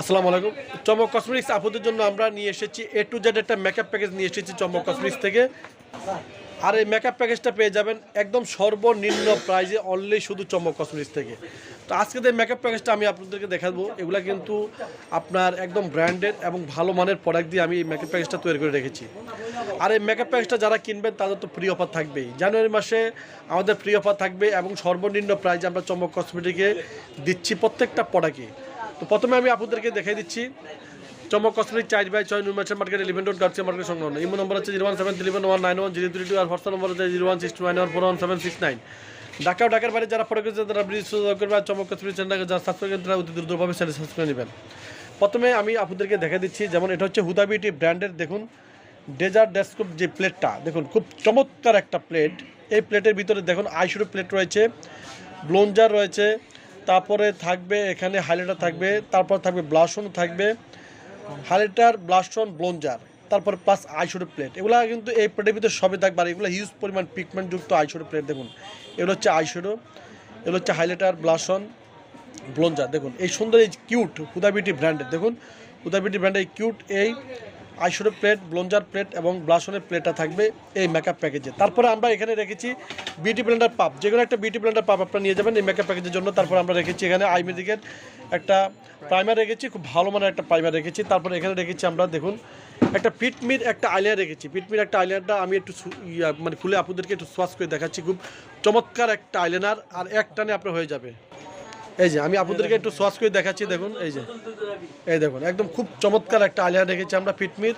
আসসালামু আলাইকুম। চমক কসমেটিক্স আপুদের জন্য আমরা নিয়ে এসেছি এ টু জেড একটা মেকআপ প্যাকেজ নিয়ে এসেছি চমক কসমেটিক্স থেকে। আর এই মেকআপ প্যাকেজটা পেয়ে যাবেন একদম সর্বনিম্ন প্রাইজে অনলি শুধু চমক কসমেটিক্স থেকে। তো আজকে যে মেকআপ প্যাকেজটা আমি আপনাদেরকে দেখাবো, এগুলা কিন্তু আপনার একদম ব্র্যান্ডেড এবং ভালো মানের প্রোডাক্ট দিয়ে আমি এই মেকআপ প্যাকেজটা তৈরি করে রেখেছি। আর এই মেকআপ প্যাকেজটা যারা কিনবেন, তাদের তো ফ্রি অফার থাকবেই। জানুয়ারি মাসে আমাদের ফ্রি অফার থাকবে এবং সর্বনিম্ন প্রাইজে আমরা চমক কসমেটিকে দিচ্ছি প্রত্যেকটা প্রোডাক্টে তো প্রথমে আমি আপনাদেরকে দেখাই দিচ্ছি। চমক কসমেটিক চার্জ বাই ছয় নুরমার্চের মার্কেট ইলেভেন রোড গার্সিয়া মার্কেট সংলগ্ন। ইমো নম্বর হচ্ছে zero one seven three one nine one zero three two আর হোয়াটসঅ্যাপ নম্বর হচ্ছে zero one six two nine one four one seven six nine. Dhaka ও ঢাকার বাইরে যারা ফটো করেছে তারা ব্রিজ করবে আর চমক কসমেটিক চ্যানেলকে যারা সাবস্ক্রাইব করেন তারা অতি দ্রুতভাবে চ্যানেল সাবস্ক্রাইব করে নেবেন। প্রথমে আমি আপনাদেরকে দেখা দিচ্ছি, যেমন এটা হচ্ছে হুদা বিউটি ব্র্যান্ডের, দেখুন, ডেজার্ট ডেস্কোপ যে প্লেটটা, দেখুন, খুব চমৎকার একটা প্লেট। এই প্লেটের ভিতরে, দেখুন, আইশুরো প্লেট রয়েছে, ব্লোঞ্জার রয়েছে তারপরে থাকবে, এখানে হাইলাইটার থাকবে, তারপর থাকবে ব্লাশন থাকবে হাইলাইটার ব্লাশন ব্লোঞ্জার তারপর প্লাস আইশুরো প্লেট এগুলো কিন্তু এই প্লেটের ভিতরে সবই থাকবে। আর এগুলো হিউজ পরিমাণ পিগমেন্টযুক্ত আইশুরো প্লেট দেখুন। এগুলো হচ্ছে আইশুরো এগুলো হচ্ছে হাইলাইটার ব্লাশন ব্লোঞ্জার দেখুন, এই সুন্দর, এই কিউট হুদা বিউটি ব্র্যান্ডের দেখুন। হুদা বিউটি ব্র্যান্ডের এই কিউট এই আইশুরো প্লেট, ব্লোঞ্জার প্লেট এবং ব্লাশনের প্লেটটা থাকবে এই মেকআপ প্যাকেজে তারপরে আমরা এখানে রেখেছি বিউটি ব্লেন্ডার পাপ যে কোনো একটা বিউটি ব্লেন্ডার পাপ আপনারা নিয়ে যাবেন এই মেকআপ প্যাকেজের জন্য। তারপর আমরা রেখেছি এখানে আইমেডিকের একটা প্রাইমার রেখেছি, খুব ভালো মানের একটা প্রাইমার রেখেছি। তারপরে এখানে রেখেছি আমরা, দেখুন, একটা পিটমির একটা আইলার রেখেছি। পিটমির একটা আইলারটা আমি একটু মানে খুলে আপনাদেরকে একটু সোয়াস করে দেখাচ্ছি। খুব চমৎকার একটা আইলাইনার আর এক টানে আপনার হয়ে যাবে। এই যে, আমি আপনাদেরকে একটু সোয়াস করে দেখাচ্ছি, দেখুন, এই যে। এই দেখুন, একদম খুব চমৎকার একটা আলিয়া রেখেছি আমরা পিটমির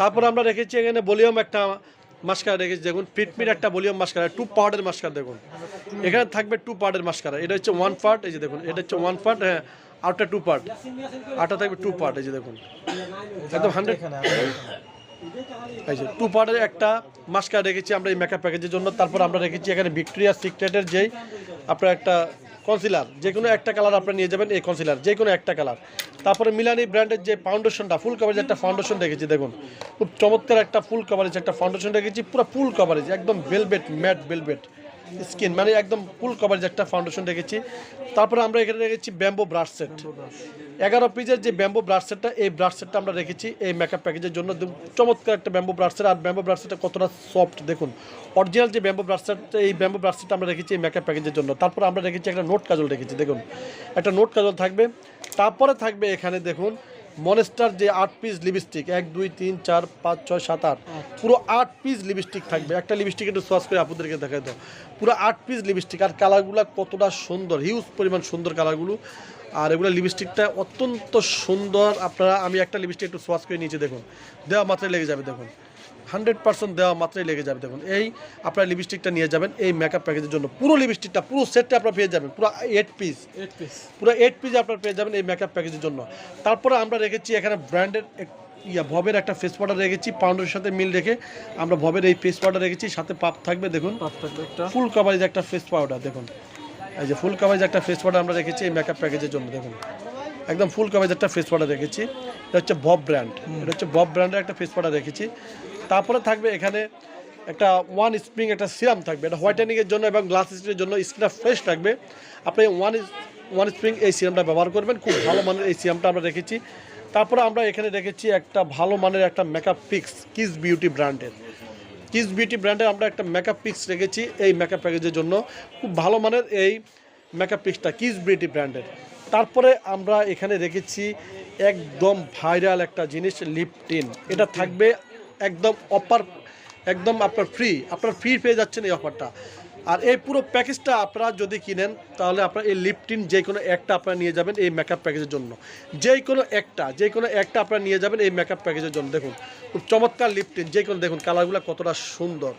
তারপর আমরা রেখেছি এখানে ভলিউম একটা মাস্কারা রেখেছি, দেখুন পিটমির একটা ভলিউম মাস্কারা টু পার্টের মাস্কার, দেখুন। এখানে থাকবে টু পার্টের মাস্কারা, এটা হচ্ছে ওয়ান পার্ট এই যে দেখুন, এটা হচ্ছে ওয়ান পার্ট হ্যাঁ আরটা টু পার্ট আরটা থাকবে টু পার্ট এই যে দেখুন। একদম হান্ড্রেড এই যে টু পার্টের একটা মাস্কার রেখেছি আমরা এই মেকআপ প্যাকেজের জন্য। তারপর আমরা রেখেছি এখানে ভিক্টোরিয়া সিক্রেটের যেই, আপনার একটা কনসিলার যে কোনো একটা কালার আপনি নিয়ে যাবেন এই কনসিলার যে কোনো একটা কালার তারপরে মিলানি ব্র্যান্ডের যে ফাউন্ডেশনটা ফুল কভারেজ একটা ফাউন্ডেশন রেখেছি দেখুন। খুব চমৎকার একটা ফুল কভারেজ একটা ফাউন্ডেশন রেখেছি পুরো ফুল কভারেজ একদম ভেলভেট ম্যাট ভেলভেট স্কিন মানে একদম ফুল কভারেজ একটা ফাউন্ডেশন রেখেছি। তারপরে আমরা এখানে রেখেছি ব্যাম্বো ব্রাশ সেট এগারো পিসের যে ব্যাম্বো ব্রাশ সেটটা এই ব্রাশ সেটটা আমরা রেখেছি এই মেকআপ প্যাকেজের জন্য। চমৎকার একটা ব্যাম্বো ব্রাশ সেট আর ব্যাম্বো ব্রাশ সেটটা কতটা সফট দেখুন। অরিজিনাল যে ব্যাম্বো ব্রাশ সেট এই ব্যাম্বো ব্রাশ সেটটা আমরা রেখেছি এই মেকআপ প্যাকেজের জন্য। তারপর আমরা রেখেছি একটা নোট কাজল রেখেছি দেখুন। একটা নোট কাজল থাকবে। তারপরে থাকবে এখানে দেখুন মনেস্টার যে আট পিস লিপস্টিক এক দুই তিন চার পাঁচ ছয় সাত আট। পুরো আট পিস লিপস্টিক থাকবে। একটা লিপস্টিক একটু সস করে আপনাদেরকে দেখাই দাও। পুরো আট পিস লিপস্টিক আর কালারগুলো কতটা সুন্দর হিউজ পরিমাণ সুন্দর কালারগুলো। আর এগুলো লিপস্টিকটা অত্যন্ত সুন্দর। আপনারা আমি একটা লিপস্টিক একটু সোয়াস করে নিচে দেখুন। দেওয়া মাত্রায় লেগে যাবে দেখুন। হান্ড্রেড পার্সেন্ট দেওয়া মাত্রায় লেগে যাবে। দেখুন এই আপনার লিপস্টিকটা নিয়ে যাবেন এই মেকআপ প্যাকেজের জন্য পুরো লিপস্টিকটা পুরো সেটটা আপনারা পেয়ে যাবেন পুরো এইট পিস এইট পিস পুরো এইট পিস আপনারা পেয়ে যাবেন এই মেকআপ প্যাকেজের জন্য। তারপরে আমরা রেখেছি এখানে ব্র্যান্ডের ইয়া ভবের একটা ফেস পাউডার রেখেছি পাউডারের সাথে মিল রেখে আমরা ভবের এই ফেস পাউডার রেখেছি সাথে পাপ থাকবে দেখুন। থাকবে একটা। ফুল কাভারেজ একটা ফেস পাউডার দেখুন। এই যে ফুল কাভারেজ একটা ফেস পাউডার আমরা রেখেছি এই মেকআপ প্যাকেজের জন্য দেখুন। একদম ফুল কাভারেজ একটা ফেস পাউডার রেখেছি। এটা হচ্ছে বব ব্র্যান্ড এটা হচ্ছে বব ব্র্যান্ডের একটা ফেস পাউডার রেখেছি। তারপরে থাকবে এখানে একটা ওয়ান স্প্রিং একটা সিরাম থাকবে। এটা হোয়াইটেনিংয়ের জন্য এবং গ্লাস স্কিনের জন্য স্কিনটা ফ্রেশ থাকবে। আপনি ওয়ান ওয়ান স্প্রিং এই সিরামটা ব্যবহার করবেন। খুব ভালো মানের এই সিরামটা আমরা রেখেছি। তারপরে আমরা এখানে রেখেছি একটা ভালো মানের একটা মেকআপ ফিক্স কিস বিউটি ব্র্যান্ডের কিস বিউটি ব্র্যান্ডের আমরা একটা মেকআপ পিক্স রেখেছি এই মেকআপ প্যাকেজের জন্য। খুব ভালো মানের এই মেকআপ পিক্সটা কিস বিউটি ব্র্যান্ডের তারপরে আমরা এখানে রেখেছি একদম ভাইরাল একটা জিনিস লিপটিন এটা থাকবে একদম অফার একদম আপনার ফ্রি আপনার ফ্রি পেয়ে যাচ্ছেন এই অফারটা আর এই পুরো প্যাকেজটা আপনারা যদি কিনেন, তাহলে আপনার এই লিপটিন যে কোনো একটা আপনারা নিয়ে যাবেন এই মেকআপ প্যাকেজের জন্য। যে কোনো একটা, যে কোনো একটা আপনারা নিয়ে যাবেন এই মেকআপ প্যাকেজের জন্য। দেখুন, খুব চমৎকার লিপটিন যে কোনো দেখুন কালারগুলো কতটা সুন্দর।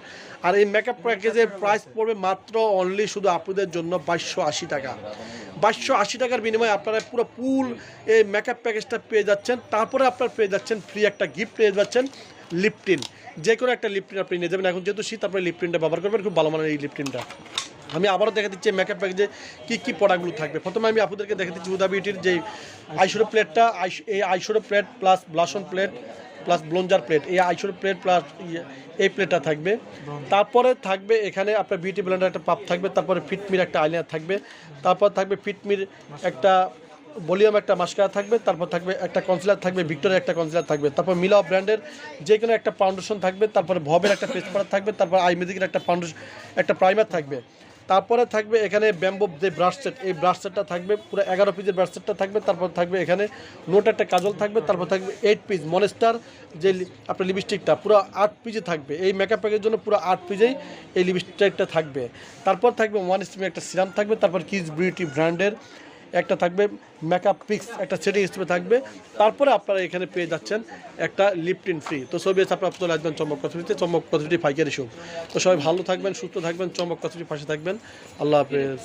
আর এই মেকআপ প্যাকেজের প্রাইস পড়বে মাত্র অনলি শুধু আপনাদের জন্য বাইশশো আশি টাকা। বাইশশো আশি টাকার বিনিময়ে আপনারা পুরো ফুল এই মেকআপ প্যাকেজটা পেয়ে যাচ্ছেন। তারপরে আপনারা পেয়ে যাচ্ছেন ফ্রি একটা গিফট পেয়ে যাচ্ছেন। লিপটিন। যে কোনো একটা লিপটিন আপনি নিয়ে যাবেন। এখন যেহেতু শীত আপনি লিপটিনটা ব্যবহার করবেন খুব ভালো মানের এই লিপটিনটা। আমি আবারও দেখে দিচ্ছি মেকআপ প্যাকেজে কী কী প্রোডাক্টগুলো থাকবে। প্রথমে আমি আপনাদেরকে দেখে দিচ্ছি হুদা বিউটির যে আইশোরো প্লেটটা এই eyeshadow plate plus blush on plate plus bronzer plate এই আইশোরো প্লেট প্লাস এই প্লেটটা থাকবে। তারপরে থাকবে এখানে আপনার বিউটি ব্লেন্ডার একটা পাপ থাকবে তারপরে ফিটমির একটা আইলাইনার থাকবে তারপর থাকবে ফিটমির একটা ভলিউম একটা মাস্কারা থাকবে, তারপর থাকবে একটা কনসিলার থাকবে ভিক্টোরিয়া একটা কনসিলার থাকবে, তারপর মিলা ব্র্যান্ডের যে কোনো একটা ফাউন্ডেশন থাকবে, তারপরে ভবের একটা পেস্ট পাউডার থাকবে, তারপর আই মেজিকের একটা ফাউন্ডেশন একটা প্রাইমার থাকবে। তারপরে থাকবে এখানে ব্যাম্বো যে ব্রাশ সেট এই ব্রাশ সেটটা থাকবে, পুরো এগারো পিসের ব্রাশ সেটটা থাকবে, তারপর থাকবে এখানে নোট একটা কাজল থাকবে, তারপর থাকবে এইট পিস মনেস্টার যে আপনার লিপস্টিকটা পুরো আট পিসে থাকবে, এই মেকআপ প্যাকের জন্য পুরো আট পিসেই এই লিপস্টিকটা থাকবে। তারপর থাকবে ওয়ান স্টিম একটা সিরাম থাকবে, তারপর কিস বিউটি ব্র্যান্ডের একটা থাকবে মেকআপ পিক্স একটা সেটিং হিসেবে থাকবে। তারপরে আপনারা এখানে পেয়ে যাচ্ছেন একটা লিপটিন ফ্রি তো সবই আপনার চলে আসবেন চমক কথাটিতে চমক কথাটি ফাইকারি শুভ তো সবাই ভালো থাকবেন, সুস্থ থাকবেন, চমক কথাটি পাশে থাকবেন। আল্লাহ হাফেজ।